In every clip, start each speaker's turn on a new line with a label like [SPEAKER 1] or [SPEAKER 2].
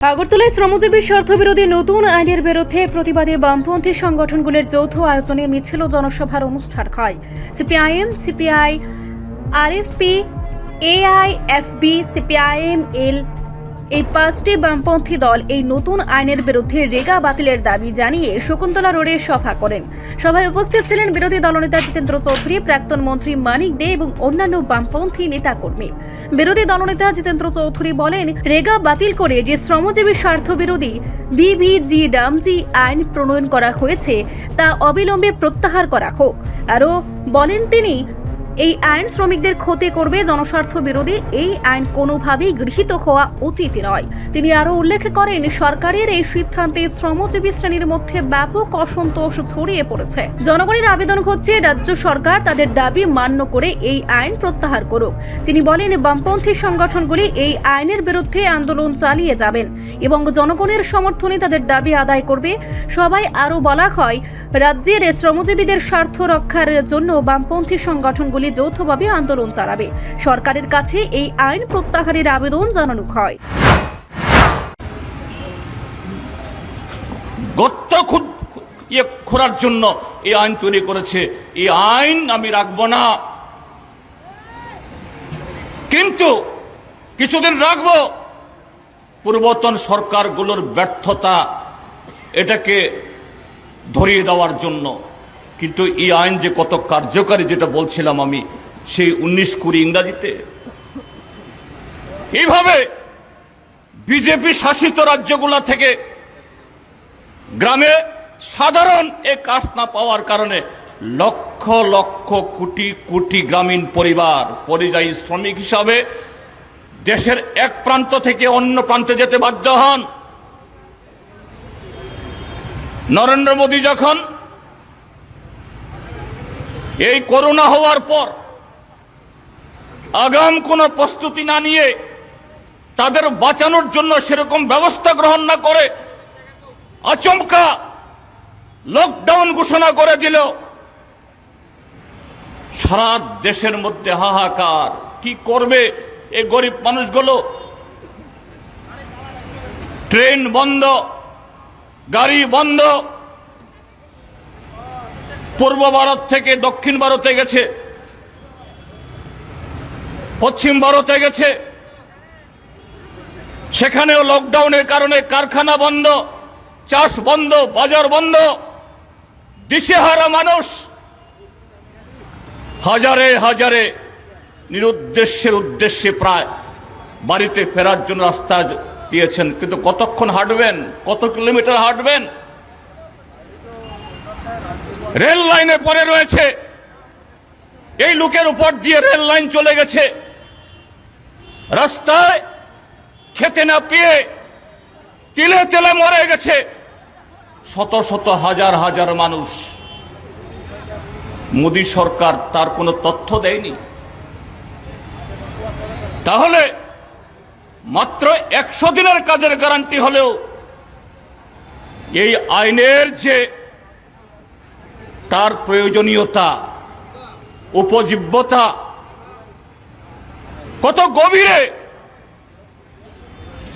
[SPEAKER 1] আগরতলায় শ্রমজীবী স্বার্থবিরোধী নতুন আইনের বিরুদ্ধে প্রতিবাদে বামপন্থী সংগঠনগুলির যৌথ আয়োজনে মিছিল জনসভার অনুষ্ঠান হয়। CPIM, CPI, RSP, AIFB CPIM L এই পাঁচটি বামপন্থী দল এই নতুন আইনের বিরুদ্ধে রেগা বাতিলের দাবি জানিয়ে শকুন্তলা রোডে সভা করেন। সভায় উপস্থিত ছিলেন বিরোধী দলনেতা জিতেন্দ্র চৌধুরী, প্রাক্তন মন্ত্রী মানিক দে এবং অন্যান্য বামপন্থী নেতাকর্মী। বিরোধী দলনেতা জিতেন্দ্র চৌধুরী বলেন, রেগা বাতিল করে যে শ্রমজীবী স্বার্থ বিরোধী বিভিজি ডামজি আইন প্রণয়ন করা হয়েছে, তা অবিলম্বে প্রত্যাহার করা হোক। আরও বলেন তিনি এই আইন শ্রমিকদের ক্ষতি করবে জনস্বার্থ বিরোধী। এই আইন কোনোভাবেই গৃহীত হওয়া উচিত নয়। তিনি আরও উল্লেখ করেন, সরকারের এই সিদ্ধান্তে শ্রমজীবী শ্রেণির মধ্যে ব্যাপক অসন্তোষ ছড়িয়ে পড়েছে। জনগণের আবেদন হচ্ছে, রাজ্য সরকার তাদের দাবি মান্য করে এই আইন প্রত্যাহার করুক। তিনি বলেন, বামপন্থী সংগঠনগুলি এই আইনের বিরুদ্ধে আন্দোলন চালিয়ে যাবেন এবং জনগণের সমর্থনে তাদের দাবি আদায় করবে। সবাই আরও বলা হয়, রাজ্যের শ্রমজীবীদের স্বার্থ রক্ষার জন্য বামপন্থী সংগঠনগুলি যৌথভাবে আন্দোলন চালাবে। সরকারের কাছে এই আইন প্রত্যাহারের আবেদন জানানো হয়।
[SPEAKER 2] ইয়ে খোরার জন্য এই আইন তৈরি করেছে। এই আইন আমি রাখব না। কিন্তু কিছুদিন রাখব। পূর্বতন সরকারগুলোর ব্যর্থতা এটাকে ধরিয়ে দেওয়ার জন্য। কিন্তু এই আইন যে কত কার্যকারী যেটা বলছিলাম আমি, সেই উনিশ কুড়ি ইংরাজিতে। এইভাবে বিজেপি শাসিত রাজ্যগুলো থেকে গ্রামে সাধারণ এ কাজ না পাওয়ার কারণে লক্ষ লক্ষ কোটি কোটি গ্রামীণ পরিবার, পরিযায়ী শ্রমিক হিসাবে দেশের এক প্রান্ত থেকে অন্য প্রান্তে যেতে বাধ্য হন। নরেন্দ্র মোদী যখন এই করোনা হওয়ার পর আগাম কোনো প্রস্তুতি না নিয়ে তাদের বাঁচানোর জন্য সেরকম ব্যবস্থা গ্রহণ না করে আচমকা লকডাউন ঘোষণা করে দিল। সারা দেশের মধ্যে হাহাকার। কি করবে এই গরিব মানুষগুলো? ট্রেন বন্ধ, গাড়ি বন্ধ পূর্ব ভারত থেকে দক্ষিণ ভারতে গেছে, পশ্চিম ভারতে গেছে। সেখানেও লকডাউনের কারণে কারখানা বন্ধ, চাষ বন্ধ, বাজার বন্ধ, দিশেহারা মানুষ হাজারে হাজারে নিরুদ্দেশ্যের উদ্দেশ্যে প্রায় বাড়িতে ফেরার জন্য রাস্তা দিয়েছেন। কিন্তু কতক্ষণ হাঁটবেন, কত কিলোমিটার হাঁটবেন? রেল লাইনে পরে রয়েছে। এই লোকের উপর দিয়ে রেল লাইন চলে গেছে। রাস্তায় খেতে না পেয়ে তিলে তেলে মরে গেছে। শত শত হাজার হাজার মানুষ। মোদী সরকার তার কোনো তথ্য দেয়নি। তাহলে মাত্র একশো দিনের কাজের গ্যারান্টি হলেও এই আইনের যে তার প্রয়োজনীয়তা, উপজীব্যতা কত গভীরে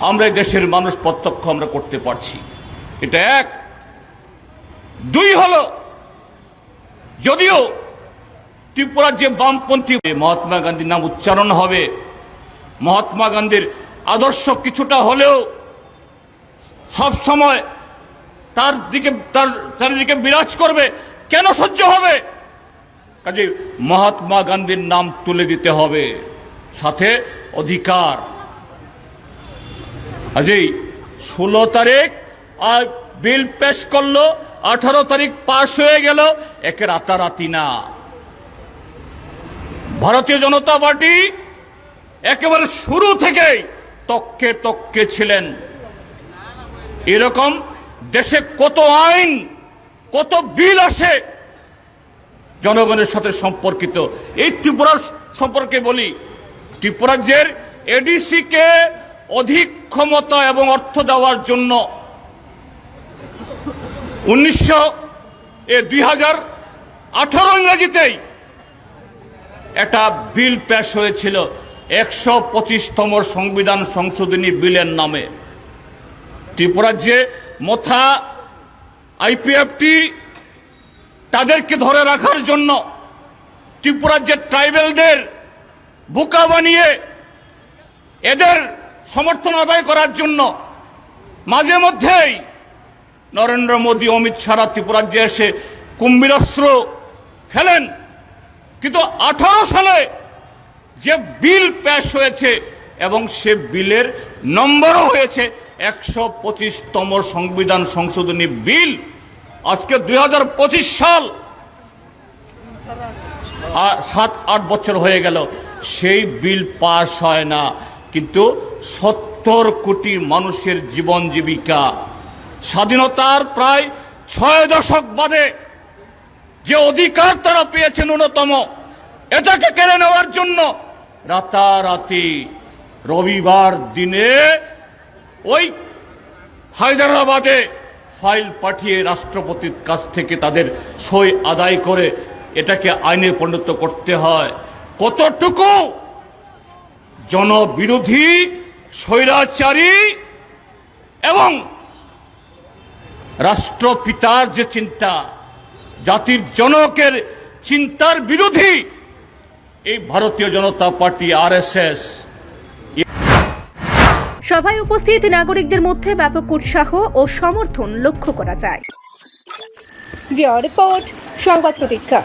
[SPEAKER 2] আমরা দেশের মানুষ প্রত্যক্ষ আমরা করতে পারছি। এটা এক। দুই হলো, যদিও ত্রিপুরার যে বামপন্থী মহাত্মা গান্ধীর নাম উচ্চারণ হবে, মহাত্মা গান্ধীর আদর্শ কিছুটা হলেও সব সময় তার দিকে, তার চারিদিকে বিরাজ করবে কেন সহ্য হবে? কাজে মহাত্মা গান্ধীর নাম তুলে দিতে হবে। সাথে অধিকার। আজই ষোলো তারিখ আর বিল পেশ করল, আঠারো তারিখ পাশ হয়ে গেল, একে রাতারাতি না। ভারতীয় জনতা পার্টি একেবারে শুরু থেকেই তককে তককে ছিলেন। এরকম দেশে কত আইন কত বিল আসে? জনগণের সাথে সম্পর্কিত। এই ত্রিপুরার সম্পর্কে বলি, ত্রিপুরা রাজ্যের এডিসি কে অধিক ক্ষমতা এবং অর্থ দেওয়ার জন্য উনিশশো এ দুই হাজার আঠারো ইংরেজিতেই একটা বিল পেশ হয়েছিল, একশো পঁচিশতম সংবিধান সংশোধনী বিলের নামে। ত্রিপুরার যে মথা আইপিএফটি তাদেরকে ধরে রাখার জন্য ত্রিপুরার যে ট্রাইবেলদের বোকা বানিয়ে এদের সমর্থন আদায় করার জন্য মাঝে মধ্যেই নরেন্দ্র মোদী, অমিত শাহ ত্রিপুরাজ্যে এসে কুম্ভীরাস্ত্র ফেলেন। কিন্তু আঠারো সালে যে বিল পেশ হয়েছে এবং সে বিলের নম্বরও হয়েছে একশো পঁচিশতম সংবিধান সংশোধনী বিল আজকে দুই হাজার পঁচিশ সাল। সাত, আট বছর হয়ে গেল। সেই বিল পাস হয় না। কিন্তু সত্তর কোটি মানুষের জীবন জীবিকা। স্বাধীনতার প্রায় ছয় দশক বাদে যে অধিকার তারা পেয়েছে ন্যূনতম, এটাকে কেড়ে নেওয়ার জন্য রাতারাতি রবিবার দিনে ওই হায়দ্রাবাদে ফাইল পাঠিয়ে রাষ্ট্রপতির কাছ থেকে তাদের সই আদায় করে এটাকে আইনে পরিণত করতে হয়। কতটুকু? জনবিরোধী, স্বৈরাচারী এবং রাষ্ট্রপিতার যে চিন্তা, জাতির জনকের চিন্তার বিরোধী এই ভারতীয় জনতা পার্টি, আরএসএস
[SPEAKER 1] সভায় উপস্থিত নাগরিকদের মধ্যে ব্যাপক উৎসাহ ও সমর্থন লক্ষ্য করা যায়। রিপোর্ট সংবাদ প্রতীক্ষা।